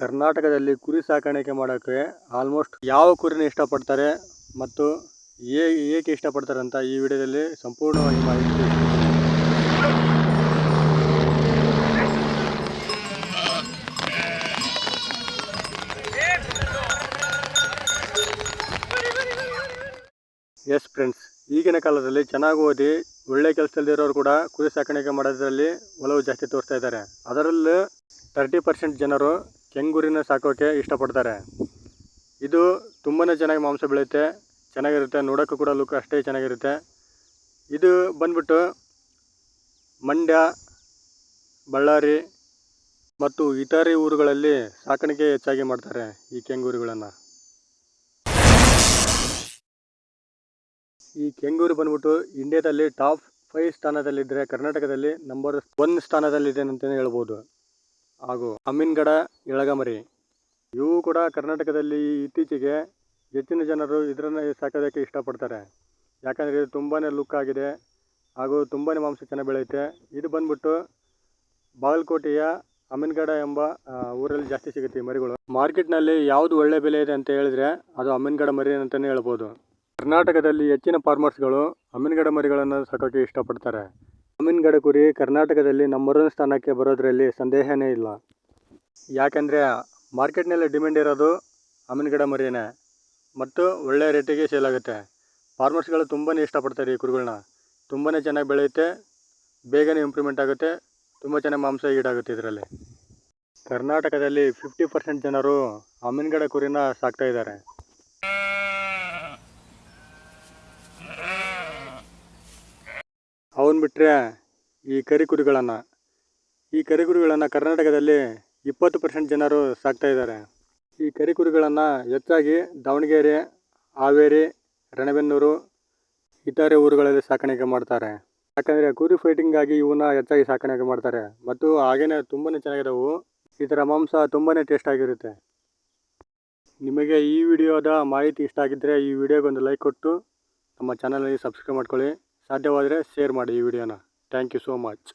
ಕರ್ನಾಟಕದಲ್ಲಿ ಕುರಿ ಸಾಕಾಣಿಕೆ ಮಾಡೋಕ್ಕೆ ಆಲ್ಮೋಸ್ಟ್ ಯಾವ ಕುರಿನ ಇಷ್ಟಪಡ್ತಾರೆ ಮತ್ತು ಏ ಏಕೆ ಇಷ್ಟಪಡ್ತಾರೆ ಅಂತ ಈ ವಿಡಿಯೋದಲ್ಲಿ ಸಂಪೂರ್ಣವಾಗಿ ಮಾಹಿತಿ. ಎಸ್ ಫ್ರೆಂಡ್ಸ್ ಈಗಿನ ಕಾಲದಲ್ಲಿ ಚೆನ್ನಾಗಿ ಓದಿ ಒಳ್ಳೆ ಕೆಲಸದಲ್ಲಿರೋರು ಕೂಡ ಕುರಿ ಸಾಕಾಣಿಕೆ ಮಾಡೋದ್ರಲ್ಲಿ ಒಲವು ಜಾಸ್ತಿ ತೋರಿಸ್ತಾ ಇದ್ದಾರೆ ಅದರಲ್ಲೂ ತರ್ಟಿ ಪರ್ಸೆಂಟ್ ಜನರು ಕೆಂಗುರಿನ ಸಾಕೋಕ್ಕೆ ಇಷ್ಟಪಡ್ತಾರೆ. ಇದು ತುಂಬಾ ಚೆನ್ನಾಗಿ ಮಾಂಸ ಬೆಳೆಯುತ್ತೆ, ಚೆನ್ನಾಗಿರುತ್ತೆ, ನೋಡೋಕ್ಕೂ ಕೂಡ ಲುಕ್ ಅಷ್ಟೇ ಚೆನ್ನಾಗಿರುತ್ತೆ. ಇದು ಬಂದ್ಬಿಟ್ಟು ಮಂಡ್ಯ, ಬಳ್ಳಾರಿ ಮತ್ತು ಇತರೆ ಊರುಗಳಲ್ಲಿ ಸಾಕಾಣಿಕೆ ಹೆಚ್ಚಾಗಿ ಮಾಡ್ತಾರೆ ಈ ಕೆಂಗೂರುಗಳನ್ನು. ಈ ಕೆಂಗೂರು ಬಂದ್ಬಿಟ್ಟು ಇಂಡಿಯಾದಲ್ಲಿ ಟಾಪ್ ಫೈವ್ ಸ್ಥಾನದಲ್ಲಿದ್ದರೆ ಕರ್ನಾಟಕದಲ್ಲಿ ನಂಬರ್ ಒನ್ ಸ್ಥಾನದಲ್ಲಿದೆ ಅಂತಲೇ ಹೇಳ್ಬೋದು. ಹಾಗೂ ಅಮ್ಮಿನಗಡ ಎಳಗಮರಿ ಇವು ಕೂಡ ಕರ್ನಾಟಕದಲ್ಲಿ ಇತ್ತೀಚೆಗೆ ಹೆಚ್ಚಿನ ಜನರು ಇದರನ್ನು ಸಾಕೋದಕ್ಕೆ ಇಷ್ಟಪಡ್ತಾರೆ. ಯಾಕಂದರೆ ಇದು ತುಂಬಾ ಲುಕ್ ಆಗಿದೆ ಹಾಗೂ ತುಂಬಾ ಮಾಂಸ ಚೆನ್ನಾಗಿ ಬೆಳೆಯುತ್ತೆ. ಇದು ಬಂದ್ಬಿಟ್ಟು ಬಾಗಲಕೋಟೆಯ ಅಮೀನ್ಗಡ ಎಂಬ ಊರಲ್ಲಿ ಜಾಸ್ತಿ ಸಿಗುತ್ತೆ ಈ ಮರಿಗಳು. ಮಾರ್ಕೆಟ್ನಲ್ಲಿ ಯಾವುದು ಒಳ್ಳೆ ಬೆಲೆ ಇದೆ ಅಂತ ಹೇಳಿದ್ರೆ ಅದು ಅಮೀನ್ಗಡ ಮರಿ ಅಂತಲೇ ಹೇಳ್ಬೋದು. ಕರ್ನಾಟಕದಲ್ಲಿ ಹೆಚ್ಚಿನ ಫಾರ್ಮರ್ಸ್ಗಳು ಅಮೀನ್ಗಡ ಮರಿಗಳನ್ನು ಸಾಕೋಕ್ಕೆ ಇಷ್ಟಪಡ್ತಾರೆ. ಅಮೀನ್ಗಡ ಕುರಿ ಕರ್ನಾಟಕದಲ್ಲಿ ಒನ್ ಸ್ಥಾನಕ್ಕೆ ಬರೋದರಲ್ಲಿ ಸಂದೇಹನೇ ಇಲ್ಲ. ಯಾಕೆಂದರೆ ಮಾರ್ಕೆಟ್ನಲ್ಲಿ ಡಿಮ್ಯಾಂಡ್ ಇರೋದು ಅಮೀನ್ಗಡ ಮರಿನೇ. ಮತ್ತು ಒಳ್ಳೆ ರೇಟಿಗೆ ಸೇಲ್ ಆಗುತ್ತೆ. ಫಾರ್ಮರ್ಸ್ಗಳು ತುಂಬಾ ಇಷ್ಟಪಡ್ತಾರೆ ಈ ಕುರಿಗಳನ್ನ ತುಂಬಾ ಚೆನ್ನಾಗಿ ಬೆಳೆಯುತ್ತೆ. ಬೇಗನೆ ಇಂಪ್ರೂವ್ಮೆಂಟ್ ಆಗುತ್ತೆ. ತುಂಬ ಚೆನ್ನಾಗಿ ಮಾಂಸ ಈಡಾಗುತ್ತೆ ಇದರಲ್ಲಿ. ಕರ್ನಾಟಕದಲ್ಲಿ ಫಿಫ್ಟಿ ಪರ್ಸೆಂಟ್ ಜನರು ಅಮೀನ್ಗಡ ಕುರಿನ ಸಾಕ್ತಾ ಇದ್ದಾರೆ. ಅವನ್ ಈ ಈ ಕರಿಕುರಿಗಳನ್ನು. ಈ ಕರಿ ಕುರಿಗಳನ್ನು ಕರ್ನಾಟಕದಲ್ಲಿ ಇಪ್ಪತ್ತು ಪರ್ಸೆಂಟ್ ಜನರು ಸಾಕ್ತಾಯಿದ್ದಾರೆ ಈ ಕರಿ ಕುರಿಗಳನ್ನು ಹೆಚ್ಚಾಗಿ ದಾವಣಗೆರೆ, ಹಾವೇರಿ, ರಣಬೆನ್ನೂರು, ಇತರೆ ಊರುಗಳಲ್ಲಿ ಸಾಕಾಣಿಕೆ ಮಾಡ್ತಾರೆ. ಯಾಕಂದರೆ ಕುರಿ ಫೈಟಿಂಗಾಗಿ ಇವನ್ನ ಹೆಚ್ಚಾಗಿ ಸಾಕಾಣಿಕೆ ಮಾಡ್ತಾರೆ. ಮತ್ತು ಹಾಗೇನೆ ತುಂಬಾ ಚೆನ್ನಾಗಿರೋವು ಇದರ ಮಾಂಸ ತುಂಬಾ ಟೇಸ್ಟ್ ಆಗಿರುತ್ತೆ. ನಿಮಗೆ ಈ ವಿಡಿಯೋದ ಮಾಹಿತಿ ಇಷ್ಟ ಆಗಿದ್ದರೆ ಈ ವಿಡಿಯೋಗೊಂದು ಲೈಕ್ ಕೊಟ್ಟು ನಮ್ಮ ಚಾನಲಲ್ಲಿ ಸಬ್ಸ್ಕ್ರೈಬ್ ಮಾಡ್ಕೊಳ್ಳಿ. ಸಾಧ್ಯವಾದರೆ ಶೇರ್ ಮಾಡಿ ಈ ವಿಡಿಯೋನ ಥ್ಯಾಂಕ್ ಯು ಸೋ ಮಚ್